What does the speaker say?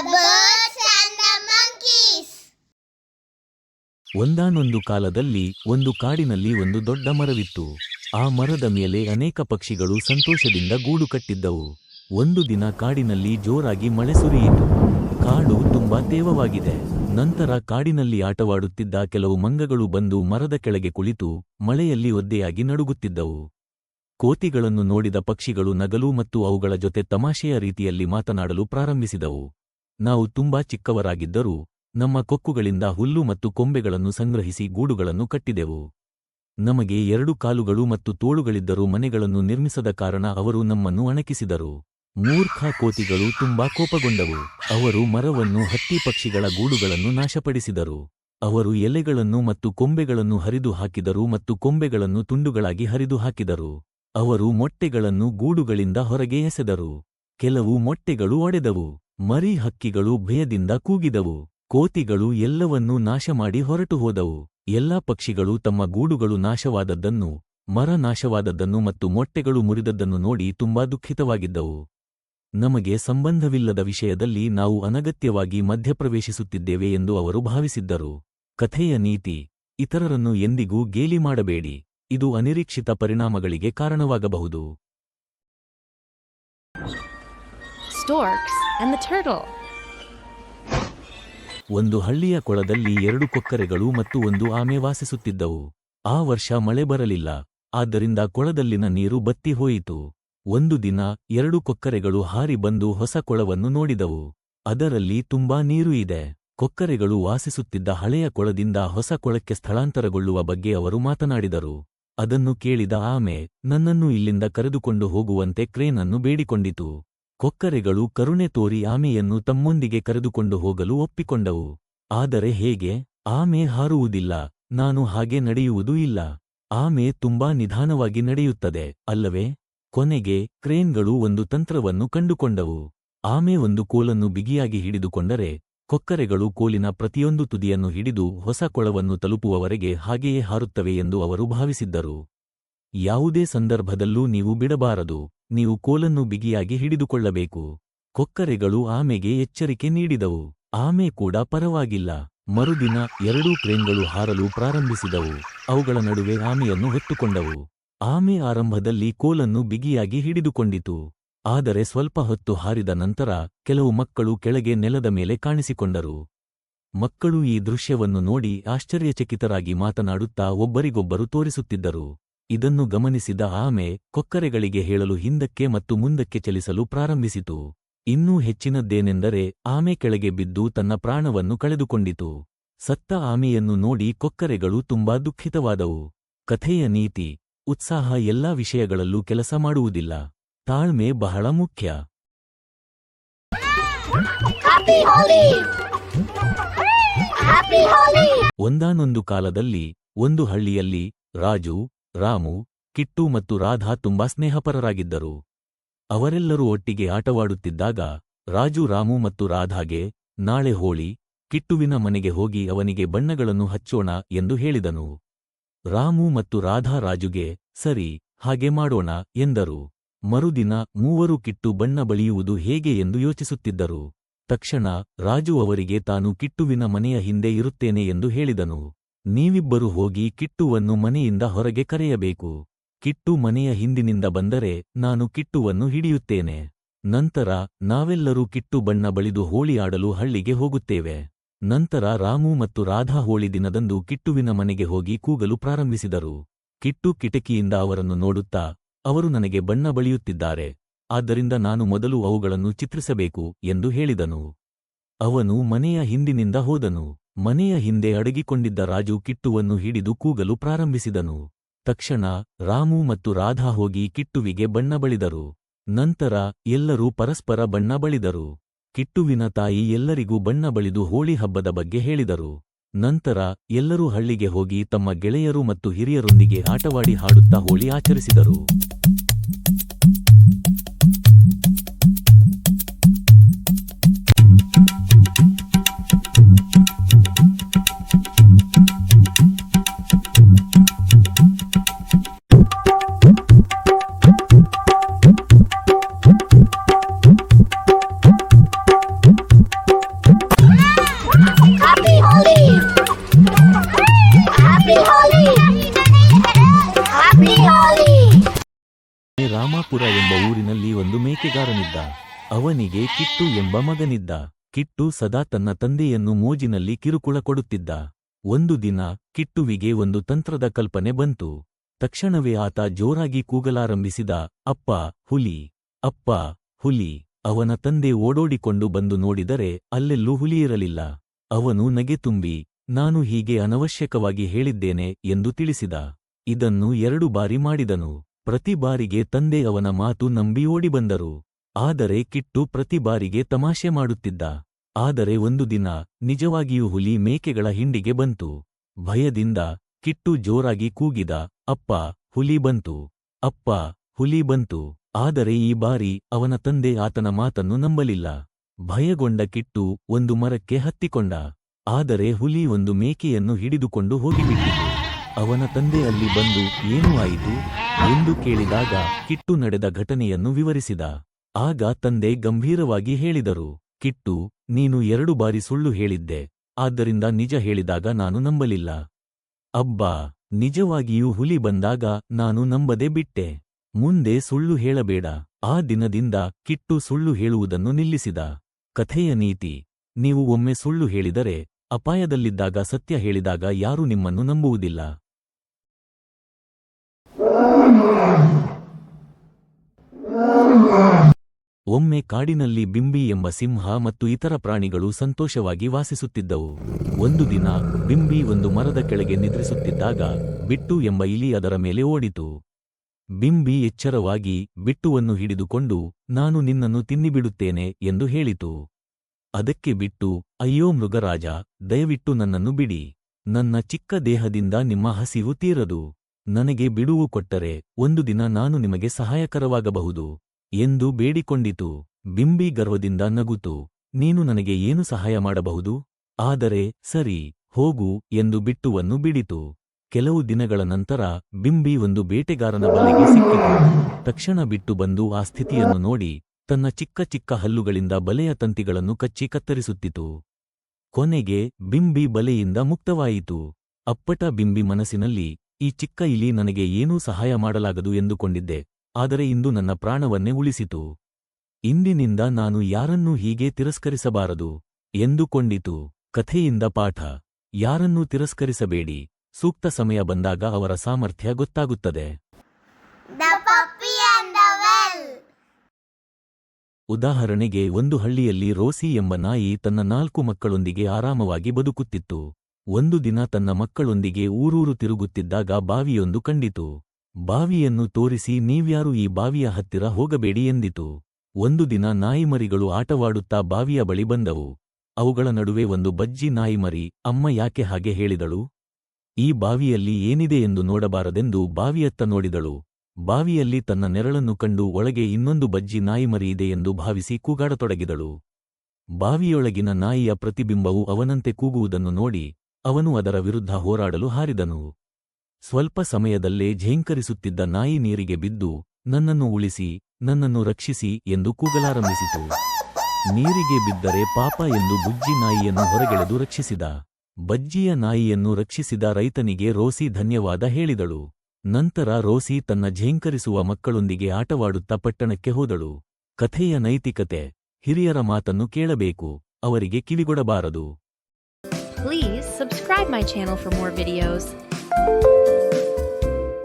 birds and the. ಒಂದಾನೊಂದು ಕಾಲದಲ್ಲಿ ಒಂದು ಕಾಡಿನಲ್ಲಿ ಒಂದು ದೊಡ್ಡ ಮರವಿತ್ತು. ಆ ಮರದ ಮೇಲೆ ಅನೇಕ ಪಕ್ಷಿಗಳು ಸಂತೋಷದಿಂದ ಗೂಡು ಕಟ್ಟಿದ್ದವು. ಒಂದು ದಿನ ಕಾಡಿನಲ್ಲಿ ಜೋರಾಗಿ ಮಳೆ ಸುರಿಯಿತು. ಕಾಡು ತುಂಬಾ ತೇವವಾಗಿದೆ. ನಂತರ ಕಾಡಿನಲ್ಲಿ ಆಟವಾಡುತ್ತಿದ್ದ ಕೆಲವು ಮಂಗಗಳು ಬಂದು ಮರದ ಕೆಳಗೆ ಕುಳಿತು ಮಳೆಯಲ್ಲಿ ಒದ್ದೆಯಾಗಿ ನಡುಗುತ್ತಿದ್ದವು. ಕೋತಿಗಳನ್ನು ನೋಡಿದ ಪಕ್ಷಿಗಳು ನಗಲು ಮತ್ತು ಅವುಗಳ ಜೊತೆ ತಮಾಷೆಯ ರೀತಿಯಲ್ಲಿ ಮಾತನಾಡಲು ಪ್ರಾರಂಭಿಸಿದವು. ನಾವು ತುಂಬಾ ಚಿಕ್ಕವರಾಗಿದ್ದರೂ ನಮ್ಮ ಕೊಕ್ಕುಗಳಿಂದ ಹುಲ್ಲು ಮತ್ತು ಕೊಂಬೆಗಳನ್ನು ಸಂಗ್ರಹಿಸಿ ಗೂಡುಗಳನ್ನು ಕಟ್ಟಿದೆವು. ನಮಗೆ ಎರಡು ಕಾಲುಗಳು ಮತ್ತು ತೋಳುಗಳಿದ್ದರೂ ಮನೆಗಳನ್ನು ನಿರ್ಮಿಸದ ಕಾರಣ ಅವರು ನಮ್ಮನ್ನು ಅಣಕಿಸಿದರು. ಮೂರ್ಖ ಕೋತಿಗಳು ತುಂಬಾ ಕೋಪಗೊಂಡವು. ಅವರು ಮರವನ್ನು ಹತ್ತಿ ಪಕ್ಷಿಗಳ ಗೂಡುಗಳನ್ನು ನಾಶಪಡಿಸಿದರು. ಅವರು ಎಲೆಗಳನ್ನು ಮತ್ತು ಕೊಂಬೆಗಳನ್ನು ಹರಿದು ಹಾಕಿದರು ಮತ್ತು ಕೊಂಬೆಗಳನ್ನು ತುಂಡುಗಳಾಗಿ ಹರಿದು ಹಾಕಿದರು. ಅವರು ಮೊಟ್ಟೆಗಳನ್ನು ಗೂಡುಗಳಿಂದ ಹೊರಗೆ ಎಸೆದರು. ಕೆಲವು ಮೊಟ್ಟೆಗಳು ಒಡೆದವು. ಮರಿ ಹಕ್ಕಿಗಳು ಭಯದಿಂದ ಕೂಗಿದವು. ಕೋತಿಗಳು ಎಲ್ಲವನ್ನೂ ನಾಶಮಾಡಿ ಹೊರಟು ಹೋದವು ಎಲ್ಲಾ ಪಕ್ಷಿಗಳು ತಮ್ಮ ಗೂಡುಗಳು ನಾಶವಾದದ್ದನ್ನು ಮರ ನಾಶವಾದದ್ದನ್ನು ಮತ್ತು ಮೊಟ್ಟೆಗಳು ಮುರಿದದ್ದನ್ನು ನೋಡಿ ತುಂಬಾ ದುಃಖಿತವಾಗಿದ್ದವು. ನಮಗೆ ಸಂಬಂಧವಿಲ್ಲದ ವಿಷಯದಲ್ಲಿ ನಾವು ಅನಗತ್ಯವಾಗಿ ಮಧ್ಯಪ್ರವೇಶಿಸುತ್ತಿದ್ದೇವೆ ಎಂದು ಅವರು ಭಾವಿಸಿದ್ದರು. ಕಥೆಯ ನೀತಿ, ಇತರರನ್ನು ಎಂದಿಗೂ ಗೇಲಿ ಮಾಡಬೇಡಿ. ಇದು ಅನಿರೀಕ್ಷಿತ ಪರಿಣಾಮಗಳಿಗೆ ಕಾರಣವಾಗಬಹುದು. And the turtle. ಒಂದು ಹಳ್ಳಿಯ ಕೊಳದಲ್ಲಿ ಎರಡು ಕೊಕ್ಕರೆಗಳು ಮತ್ತು ಒಂದು ಆಮೆ ವಾಸಿಸುತ್ತಿದ್ದವು. ಆ ವರ್ಷ ಮಳೆ ಬರಲಿಲ್ಲ. ಆದ್ದರಿಂದ ಕೊಳದಲ್ಲಿನ ನೀರು ಬತ್ತಿ ಹೋಯಿತು. ಒಂದು ದಿನ ಎರಡು ಕೊಕ್ಕರೆಗಳು ಹಾರಿ ಬಂದು ಹೊಸ ಕೊಳವನ್ನು ನೋಡಿದವು. ಅದರಲ್ಲಿ ತುಂಬಾ ನೀರು ಇದೆ. ಕೊಕ್ಕರೆಗಳು ವಾಸಿಸುತ್ತಿದ್ದ ಹಳೆಯ ಕೊಳದಿಂದ ಹೊಸ ಕೊಳಕ್ಕೆ ಸ್ಥಳಾಂತರಗೊಳ್ಳುವ ಬಗ್ಗೆ ಅವರು ಮಾತನಾಡಿದರು. ಅದನ್ನು ಕೇಳಿದ ಆಮೆ, ನನ್ನನ್ನು ಇಲ್ಲಿಂದ ಕರೆದುಕೊಂಡು ಹೋಗುವಂತೆ ಕ್ರೇನನ್ನು ಬೇಡಿಕೊಂಡಿತು. ಕೊಕ್ಕರೆಗಳು ಕರುಣೆ ತೋರಿ ಆಮೆಯನ್ನು ತಮ್ಮೊಂದಿಗೆ ಕರೆದುಕೊಂಡು ಹೋಗಲು ಒಪ್ಪಿಕೊಂಡವು. ಆದರೆ ಹೇಗೆ? ಆಮೆ ಹಾರುವುದಿಲ್ಲ, ನಾನು ಹಾಗೆ ನಡೆಯುವುದೂ ಇಲ್ಲ. ಆಮೆ ತುಂಬಾ ನಿಧಾನವಾಗಿ ನಡೆಯುತ್ತದೆ, ಅಲ್ಲವೇ? ಕೊನೆಗೆ ಕ್ರೇನ್ಗಳು ಒಂದು ತಂತ್ರವನ್ನು ಕಂಡುಕೊಂಡವು. ಆಮೆ ಒಂದು ಕೋಲನ್ನು ಬಿಗಿಯಾಗಿ ಹಿಡಿದುಕೊಂಡರೆ, ಕೊಕ್ಕರೆಗಳು ಕೋಲಿನ ಪ್ರತಿಯೊಂದು ತುದಿಯನ್ನು ಹಿಡಿದು ಹೊಸ ಕೊಳವನ್ನು ತಲುಪುವವರೆಗೆ ಹಾಗೆಯೇ ಹಾರುತ್ತವೆ ಎಂದು ಅವರು ಭಾವಿಸಿದ್ದರು. ಯಾವುದೇ ಸಂದರ್ಭದಲ್ಲೂ ನೀವು ಬಿಡಬಾರದು. ನೀವು ಕೋಲನ್ನು ಬಿಗಿಯಾಗಿ ಹಿಡಿದುಕೊಳ್ಳಬೇಕು. ಕೊಕ್ಕರೆಗಳು ಆಮೆಗೆ ಎಚ್ಚರಿಕೆ ನೀಡಿದವು. ಆಮೆ ಕೂಡ ಪರವಾಗಿಲ್ಲ. ಮರುದಿನ ಎರಡೂ ಕ್ರೇನ್ಗಳು ಹಾರಲು ಪ್ರಾರಂಭಿಸಿದವು. ಅವುಗಳ ನಡುವೆ ಆಮೆಯನ್ನು ಹೊತ್ತುಕೊಂಡವು. ಆಮೆ ಆರಂಭದಲ್ಲಿ ಕೋಲನ್ನು ಬಿಗಿಯಾಗಿ ಹಿಡಿದುಕೊಂಡಿತು. ಆದರೆ ಸ್ವಲ್ಪ ಹೊತ್ತು ಹಾರಿದ ನಂತರ ಕೆಲವು ಮಕ್ಕಳು ಕೆಳಗೆ ನೆಲದ ಮೇಲೆ ಕಾಣಿಸಿಕೊಂಡರು. ಮಕ್ಕಳು ಈ ದೃಶ್ಯವನ್ನು ನೋಡಿ ಆಶ್ಚರ್ಯಚಕಿತರಾಗಿ ಮಾತನಾಡುತ್ತಾ ಒಬ್ಬರಿಗೊಬ್ಬರು ತೋರಿಸುತ್ತಿದ್ದರು. ಇದನ್ನು ಗಮನಿಸಿದ ಆಮೆ ಕೊಕ್ಕರೆಗಳಿಗೆ ಹೇಳಲು ಹಿಂದಕ್ಕೆ ಮತ್ತು ಮುಂದಕ್ಕೆ ಚಲಿಸಲು ಪ್ರಾರಂಭಿಸಿತು. ಇನ್ನೂ ಹೆಚ್ಚಿನದ್ದೇನೆಂದರೆ ಆಮೆ ಕೆಳಗೆ ಬಿದ್ದು ತನ್ನ ಪ್ರಾಣವನ್ನು ಕಳೆದುಕೊಂಡಿತು. ಸತ್ತ ಆಮೆಯನ್ನು ನೋಡಿ ಕೊಕ್ಕರೆಗಳು ತುಂಬಾ ದುಃಖಿತವಾದವು. ಕಥೆಯ ನೀತಿ ಉತ್ಸಾಹ ಎಲ್ಲಾ ವಿಷಯಗಳಲ್ಲೂ ಕೆಲಸ ಮಾಡುವುದಿಲ್ಲ. ತಾಳ್ಮೆ ಬಹಳ ಮುಖ್ಯ! ಒಂದಾನೊಂದು ಕಾಲದಲ್ಲಿ ಒಂದು ಹಳ್ಳಿಯಲ್ಲಿ ರಾಜು ರಾಮು, ಕಿಟ್ಟು ಮತ್ತು ರಾಧಾ ತುಂಬಾ ಸ್ನೇಹಪರರಾಗಿದ್ದರು. ಅವರೆಲ್ಲರೂ ಒಟ್ಟಿಗೆ ಆಟವಾಡುತ್ತಿದ್ದಾಗ, ರಾಜು ರಾಮು ಮತ್ತು ರಾಧಾಗೆ, ನಾಳೆ ಹೋಳಿ, ಕಿಟ್ಟುವಿನ ಮನೆಗೆ ಹೋಗಿ ಅವನಿಗೆ ಬಣ್ಣಗಳನ್ನು ಹಚ್ಚೋಣ ಎಂದು ಹೇಳಿದನು. ರಾಮು ಮತ್ತು ರಾಧಾ ರಾಜುಗೆ, ಸರಿ, ಹಾಗೆ ಮಾಡೋಣ ಎಂದರು. ಮರುದಿನ ಮೂವರು ಕಿಟ್ಟು ಬಣ್ಣ ಬಳಿಯುವುದು ಹೇಗೆ ಎಂದು ಯೋಚಿಸುತ್ತಿದ್ದರು. ತಕ್ಷಣ ರಾಜು ಅವರಿಗೆ ತಾನು ಕಿಟ್ಟುವಿನ ಮನೆಯ ಹಿಂದೆ ಇರುತ್ತೇನೆ ಎಂದು ಹೇಳಿದನು. ನೀವಿಬ್ಬರು ಹೋಗಿ ಕಿಟ್ಟುವನ್ನು ಮನೆಯಿಂದ ಹೊರಗೆ ಕರೆಯಬೇಕು. ಕಿಟ್ಟು ಮನೆಯ ಹಿಂದಿನಿಂದ ಬಂದರೆ ನಾನು ಕಿಟ್ಟುವನ್ನು ಹಿಡಿಯುತ್ತೇನೆ. ನಂತರ ನಾವೆಲ್ಲರೂ ಕಿಟ್ಟು ಬಣ್ಣ ಬಳಿದು ಹೋಳಿ ಆಡಲು ಹಳ್ಳಿಗೆ ಹೋಗುತ್ತೇವೆ. ನಂತರ ರಾಮು ಮತ್ತು ರಾಧಾ ಹೋಳಿ ದಿನದಂದು ಕಿಟ್ಟುವಿನ ಮನೆಗೆ ಹೋಗಿ ಕೂಗಲು ಪ್ರಾರಂಭಿಸಿದರು. ಕಿಟ್ಟು ಕಿಟಕಿಯಿಂದ ಅವರನ್ನು ನೋಡುತ್ತಾ, ಅವರು ನನಗೆ ಬಣ್ಣ ಬಳಿಯುತ್ತಿದ್ದಾರೆ. ಆದ್ದರಿಂದ ನಾನು ಮೊದಲು ಅವುಗಳನ್ನು ಚಿತ್ರಿಸಬೇಕು ಎಂದು ಹೇಳಿದನು. ಅವನು ಮನೆಯ ಹಿಂದಿನಿಂದ ಹೋದನು. ಮನೆಯ ಹಿಂದೆ ಅಡಗಿಕೊಂಡಿದ್ದ ರಾಜು ಕಿಟ್ಟುವನ್ನು ಹಿಡಿದು ಕೂಗಲು ಪ್ರಾರಂಭಿಸಿದನು. ತಕ್ಷಣ ರಾಮು ಮತ್ತು ರಾಧಾ ಹೋಗಿ ಕಿಟ್ಟುವಿಗೆ ಬಣ್ಣ ಬಳಿದರು. ನಂತರ ಎಲ್ಲರೂ ಪರಸ್ಪರ ಬಣ್ಣ ಬಳಿದರು. ಕಿಟ್ಟುವಿನ ತಾಯಿ ಎಲ್ಲರಿಗೂ ಬಣ್ಣ ಬಳಿದು ಹೋಳಿ ಹಬ್ಬದ ಬಗ್ಗೆ ಹೇಳಿದರು. ನಂತರ ಎಲ್ಲರೂ ಹಳ್ಳಿಗೆ ಹೋಗಿ ತಮ್ಮ ಗೆಳೆಯರು ಮತ್ತು ಹಿರಿಯರೊಂದಿಗೆ ಆಟವಾಡಿ ಹಾಡುತ್ತಾ ಹೋಳಿ ಆಚರಿಸಿದರು. ಒಂದು ಅವನಿಗೆ ಕಿಟ್ಟು ಎಂಬ ಮಗನಿದ್ದ. ಕಿಟ್ಟು ಸದಾ ತನ್ನ ತಂದೆಯನ್ನು ಮೋಜಿನಲ್ಲಿ ಕಿರುಕುಳ ಕೊಡುತ್ತಿದ್ದ. ಒಂದು ದಿನ ಕಿಟ್ಟುವಿಗೆ ಒಂದು ತಂತ್ರದ ಕಲ್ಪನೆ ಬಂತು. ತಕ್ಷಣವೇ ಆತ ಜೋರಾಗಿ ಕೂಗಲಾರಂಭಿಸಿದ, ಅಪ್ಪ, ಹುಲಿ ಅಪ್ಪ, ಹುಲಿ. ಅವನ ತಂದೆ ಓಡೋಡಿಕೊಂಡು ಬಂದು ನೋಡಿದರೆ ಅಲ್ಲೆಲ್ಲೂ ಹುಲಿಯಿರಲಿಲ್ಲ ಅವನು ನಗೆ ತುಂಬಿ, ನಾನು ಹೀಗೆ ಅನವಶ್ಯಕವಾಗಿ ಹೇಳಿದ್ದೇನೆ ಎಂದು ತಿಳಿಸಿದ. ಇದನ್ನು ಎರಡು ಬಾರಿ ಮಾಡಿದನು. ಪ್ರತಿ ಬಾರಿಗೆ ತಂದೆ ಅವನ ಮಾತು ನಂಬಿ ಓಡಿಬಂದರು. ಆದರೆ ಕಿಟ್ಟು ಪ್ರತಿ ಬಾರಿಗೆ ತಮಾಷೆ ಮಾಡುತ್ತಿದ್ದ. ಆದರೆ ಒಂದು ದಿನ ನಿಜವಾಗಿಯೂ ಹುಲಿ ಮೇಕೆಗಳ ಹಿಂಡಿಗೆ ಬಂತು. ಭಯದಿಂದ ಕಿಟ್ಟು ಜೋರಾಗಿ ಕೂಗಿದ, ಅಪ್ಪ, ಹುಲಿ ಬಂತು. ಅಪ್ಪ, ಹುಲಿ ಬಂತು. ಆದರೆ ಈ ಬಾರಿ ಅವನ ತಂದೆ ಆತನ ಮಾತನ್ನು ನಂಬಲಿಲ್ಲ. ಭಯಗೊಂಡ ಕಿಟ್ಟು ಒಂದು ಮರಕ್ಕೆ ಹತ್ತಿಕೊಂಡ. ಆದರೆ ಹುಲಿ ಒಂದು ಮೇಕೆಯನ್ನು ಹಿಡಿದುಕೊಂಡು ಹೋಗಿಬಿಟ್ಟಿತು. ಅವನ ತಂದೆ ಅಲ್ಲಿ ಬಂದು, ಏನೂ ಆಯಿತು? ಎಂದು ಕೇಳಿದಾಗ ಕಿಟ್ಟು ನಡೆದ ಘಟನೆಯನ್ನು ವಿವರಿಸಿದ. ಆಗ ತಂದೆ ಗಂಭೀರವಾಗಿ ಹೇಳಿದರು, ಕಿಟ್ಟು, ನೀನು ಎರಡು ಬಾರಿ ಸುಳ್ಳು ಹೇಳಿದ್ದೆ, ಆದ್ದರಿಂದ ನಿಜ ಹೇಳಿದಾಗ ನಾನು ನಂಬಲಿಲ್ಲ. ಅಬ್ಬಾ, ನಿಜವಾಗಿಯೂ ಹುಲಿ ಬಂದಾಗ ನಾನು ನಂಬದೆ ಬಿಟ್ಟೆ. ಮುಂದೆ ಸುಳ್ಳು ಹೇಳಬೇಡ. ಆ ದಿನದಿಂದ ಕಿಟ್ಟು ಸುಳ್ಳು ಹೇಳುವುದನ್ನು ನಿಲ್ಲಿಸಿದ. ಕಥೆಯ ನೀತಿ, ನೀವು ಒಮ್ಮೆ ಸುಳ್ಳು ಹೇಳಿದರೆ, ಅಪಾಯದಲ್ಲಿದ್ದಾಗ ಸತ್ಯ ಹೇಳಿದಾಗ ಯಾರೂ ನಿಮ್ಮನ್ನು ನಂಬುವುದಿಲ್ಲ. ಒಮ್ಮೆ ಕಾಡಿನಲ್ಲಿ ಬಿಂಬಿ ಎಂಬ ಸಿಂಹ ಮತ್ತು ಇತರ ಪ್ರಾಣಿಗಳು ಸಂತೋಷವಾಗಿ ವಾಸಿಸುತ್ತಿದ್ದವು. ಒಂದು ದಿನ ಬಿಂಬಿ ಒಂದು ಮರದ ಕೆಳಗೆ ನಿದ್ರಿಸುತ್ತಿದ್ದಾಗ ಬಿಟ್ಟು ಎಂಬ ಇಲಿ ಅದರ ಮೇಲೆ ಓಡಿತು. ಬಿಂಬಿ ಎಚ್ಚರವಾಗಿ, ಬಿಟ್ಟುವನ್ನು ಹಿಡಿದುಕೊಂಡು, ನಾನು ನಿನ್ನನ್ನು ತಿನ್ನಿಬಿಡುತ್ತೇನೆ ಎಂದು ಹೇಳಿತು. ಅದಕ್ಕೆ ಬಿಟ್ಟು, ಅಯ್ಯೋ ಮೃಗರಾಜ, ದಯವಿಟ್ಟು ನನ್ನನ್ನು ಬಿಡಿ. ನನ್ನ ಚಿಕ್ಕ ದೇಹದಿಂದ ನಿಮ್ಮ ಹಸಿವು ತೀರದು. ನನಗೆ ಬಿಡುವು ಕೊಟ್ಟರೆ ಒಂದು ದಿನ ನಾನು ನಿಮಗೆ ಸಹಾಯಕರವಾಗಬಹುದು ಎಂದು ಬೇಡಿಕೊಂಡಿತು. ಬಿಂಬಿ ಗರ್ವದಿಂದ ನಗುತು. ನೀನು ನನಗೆ ಏನು ಸಹಾಯ ಮಾಡಬಹುದು? ಆದರೆ, ಸರಿ, ಹೋಗು ಎಂದು ಬಿಟ್ಟುವನ್ನು ಬಿಡಿತು. ಕೆಲವು ದಿನಗಳ ನಂತರ ಬಿಂಬಿ ಒಂದು ಬೇಟೆಗಾರನ ಬಲೆಗೆ ಸಿಕ್ಕಿತು. ತಕ್ಷಣ ಬಿಟ್ಟು ಬಂದು ಆ ಸ್ಥಿತಿಯನ್ನು ನೋಡಿ ತನ್ನ ಚಿಕ್ಕ ಚಿಕ್ಕ ಹಲ್ಲುಗಳಿಂದ ಬಲೆಯ ತಂತಿಗಳನ್ನು ಕಚ್ಚಿ ಕತ್ತರಿಸುತ್ತಿತು. ಕೊನೆಗೆ ಬಿಂಬಿ ಬಲೆಯಿಂದ ಮುಕ್ತವಾಯಿತು. ಅಪ್ಪಟ ಬಿಂಬಿ ಮನಸ್ಸಿನಲ್ಲಿ ಈ ಚಿಕ್ಕ ಇಲಿ ನನಗೆ ಏನೂ ಸಹಾಯ ಮಾಡಲಾಗದು ಎಂದುಕೊಂಡಿದ್ದೆ ಆದರೆ ಇಂದು ನನ್ನ ಪ್ರಾಣವನ್ನೇ ಉಳಿಸಿತು. ಇಂದಿನಿಂದ ನಾನು ಯಾರನ್ನೂ ಹೀಗೆ ತಿರಸ್ಕರಿಸಬಾರದು ಎಂದುಕೊಂಡಿತು. ಕಥೆಯಿಂದ ಪಾಠ. ಯಾರನ್ನೂ ತಿರಸ್ಕರಿಸಬೇಡಿ. ಸೂಕ್ತ ಸಮಯ ಬಂದಾಗ ಅವರ ಸಾಮರ್ಥ್ಯ ಗೊತ್ತಾಗುತ್ತದೆ. ಉದಾಹರಣೆಗೆ ಒಂದು ಹಳ್ಳಿಯಲ್ಲಿ ರೋಸಿ ಎಂಬ ನಾಯಿ ತನ್ನ ನಾಲ್ಕು ಮಕ್ಕಳೊಂದಿಗೆ ಆರಾಮವಾಗಿ ಬದುಕುತ್ತಿತ್ತು. ಒಂದು ದಿನ ತನ್ನ ಮಕ್ಕಳೊಂದಿಗೆ ಊರೂರು ತಿರುಗುತ್ತಿದ್ದಾಗ ಬಾವಿಯೊಂದು ಕಂಡಿತು. ಬಾವಿಯನ್ನು ತೋರಿಸಿ, ನೀವ್ಯಾರು ಈ ಬಾವಿಯ ಹತ್ತಿರ ಹೋಗಬೇಡಿ ಎಂದಿತು. ಒಂದು ದಿನ ನಾಯಿಮರಿಗಳು ಆಟವಾಡುತ್ತಾ ಬಾವಿಯ ಬಳಿ ಬಂದವು. ಅವುಗಳ ನಡುವೆ ಒಂದು ಬಜ್ಜಿ ನಾಯಿಮರಿ, ಅಮ್ಮ ಯಾಕೆ ಹಾಗೆ ಹೇಳಿದಳು? ಈ ಬಾವಿಯಲ್ಲಿ ಏನಿದೆ ಎಂದು ನೋಡಬಾರದೆಂದು ಬಾವಿಯತ್ತ ನೋಡಿದಳು. ಬಾವಿಯಲ್ಲಿ ತನ್ನ ನೆರಳನ್ನು ಕಂಡು ಒಳಗೆ ಇನ್ನೊಂದು ಬಜ್ಜಿ ನಾಯಿಮರಿ ಇದೆ ಎಂದು ಭಾವಿಸಿ ಕೂಗಾಡತೊಡಗಿದಳು. ಬಾವಿಯೊಳಗಿನ ನಾಯಿಯ ಪ್ರತಿಬಿಂಬವು ಅವನಂತೆ ಕೂಗುವುದನ್ನು ನೋಡಿ ಅವನು ಅದರ ವಿರುದ್ಧ ಹೋರಾಡಲು ಹಾರಿದನು. ಸ್ವಲ್ಪ ಸಮಯದಲ್ಲೇ ಝೇಂಕರಿಸುತ್ತಿದ್ದ ನಾಯಿ ನೀರಿಗೆ ಬಿದ್ದು, ನನ್ನನ್ನು ಉಳಿಸಿ, ನನ್ನನ್ನು ರಕ್ಷಿಸಿ ಎಂದು ಕೂಗಲಾರಂಭಿಸಿತು. ನೀರಿಗೆ ಬಿದ್ದರೆ ಪಾಪ ಎಂದು ಬುಜ್ಜಿ ನಾಯಿಯನ್ನು ಹೊರಗೆಳೆದು ರಕ್ಷಿಸಿದ. ಬಜ್ಜಿಯ ನಾಯಿಯನ್ನು ರಕ್ಷಿಸಿದ ರೈತನಿಗೆ ರೋಸಿ ಧನ್ಯವಾದ ಹೇಳಿದಳು. ನಂತರ ರೋಸಿ ತನ್ನ ಝೇಂಕರಿಸುವ ಮಕ್ಕಳೊಂದಿಗೆ ಆಟವಾಡುತ್ತಾ ಪಟ್ಟಣಕ್ಕೆ ಹೋದಳು. ಕಥೆಯ ನೈತಿಕತೆ, ಹಿರಿಯರ ಮಾತನ್ನು ಕೇಳಬೇಕು, ಅವರಿಗೆ ಕಿವಿಗೊಡಬಾರದು. Subscribe my channel for more videos.